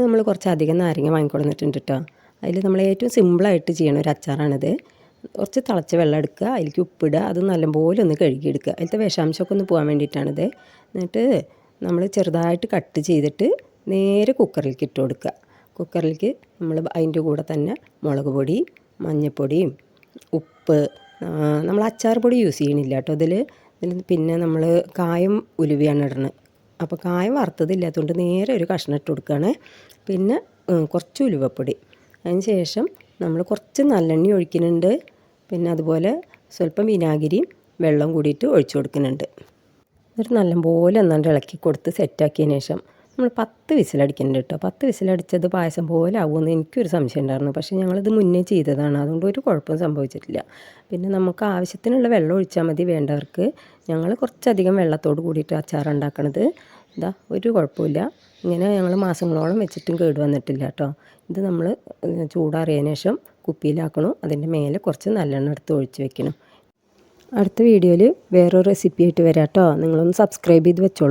നമ്മൾ കുറച്ച് അധികം നാരങ്ങ വാങ്ങിക്കൊടുന്നിട്ടുണ്ട് കേട്ടോ അതിൽ നമ്മൾ ഏറ്റവും സിമ്പിളായിട്ട് ചെയ്യണ ഒരു അച്ചാറാണിത്. കുറച്ച് തിളച്ച വെള്ളം എടുക്കുക അതിലേക്ക് ഉപ്പിടുക അത് നല്ലപോലെ ഒന്ന് കഴുകിയെടുക്കുക. അതിലത്തെ വിഷാംശമൊക്കെ ഒന്ന് പോകാൻ വേണ്ടിയിട്ടാണിത്. എന്നിട്ട് നമ്മൾ ചെറുതായിട്ട് കട്ട് ചെയ്തിട്ട് നേരെ കുക്കറിലേക്ക് ഇട്ട് കൊടുക്കുക. കുക്കറിലേക്ക് നമ്മൾ അതിന്റെ കൂടെ തന്നെ മുളക് പൊടി മഞ്ഞൾപ്പൊടിയും ഉപ്പ് നമ്മൾ അച്ചാർ പൊടി യൂസ് ചെയ്യണില്ല കേട്ടോ ഇതിൽ പിന്നെ നമ്മൾ കായം ഉലുവയാണ് ഇടുന്നത് അപ്പോൾ കായം വറുത്തതില്ലാത്തതുകൊണ്ട് നേരെ ഒരു കഷ്ണം ഇട്ട് കൊടുക്കുകയാണ് പിന്നെ കുറച്ച് ഉലുവപ്പൊടി. അതിന് ശേഷം നമ്മൾ കുറച്ച് നല്ലെണ്ണ ഒഴിക്കുന്നുണ്ട്. പിന്നെ അതുപോലെ സ്വല്പം വിനാഗിരിയും വെള്ളം കൂടിയിട്ട് ഒഴിച്ചു കൊടുക്കുന്നുണ്ട്. എന്നിട്ട് നല്ലപോലെ ഒന്നാണ്ട് ഇളക്കി കൊടുത്ത് സെറ്റാക്കിയതിന് ശേഷം നമ്മൾ പത്ത് വിസിലടിക്കുന്നുണ്ട് കേട്ടോ പത്ത് വിസിലടിച്ചത് പായസം പോലെ ആവുമെന്ന് എനിക്കൊരു സംശയം ഉണ്ടായിരുന്നു പക്ഷേ ഞങ്ങളിത് മുന്നേ ചെയ്തതാണ്. അതുകൊണ്ട് ഒരു കുഴപ്പവും സംഭവിച്ചിട്ടില്ല. പിന്നെ നമുക്ക് ആവശ്യത്തിനുള്ള വെള്ളം ഒഴിച്ചാൽ മതി വേണ്ടവർക്ക്. ഞങ്ങൾ കുറച്ചധികം വെള്ളത്തോട് കൂടിയിട്ട് അച്ചാർ ഉണ്ടാക്കണത് ഇതാ ഒരു കുഴപ്പമില്ല ഇങ്ങനെ ഞങ്ങൾ മാസങ്ങളോളം വെച്ചിട്ടും കേട് വന്നിട്ടില്ല കേട്ടോ. ഇത് നമ്മൾ ചൂടാറിയതിന് ശേഷം കുപ്പിയിലാക്കണം. അതിന്റെ മേലെ കുറച്ച് നല്ലെണ്ണ എടുത്ത് ഒഴിച്ച് വെക്കണം. അടുത്ത വീഡിയോയിൽ വേറൊരു റെസിപ്പി ആയിട്ട് വരാം കേട്ടോ നിങ്ങളൊന്ന് സബ്സ്ക്രൈബ് ചെയ്ത് വെച്ചോളൂ.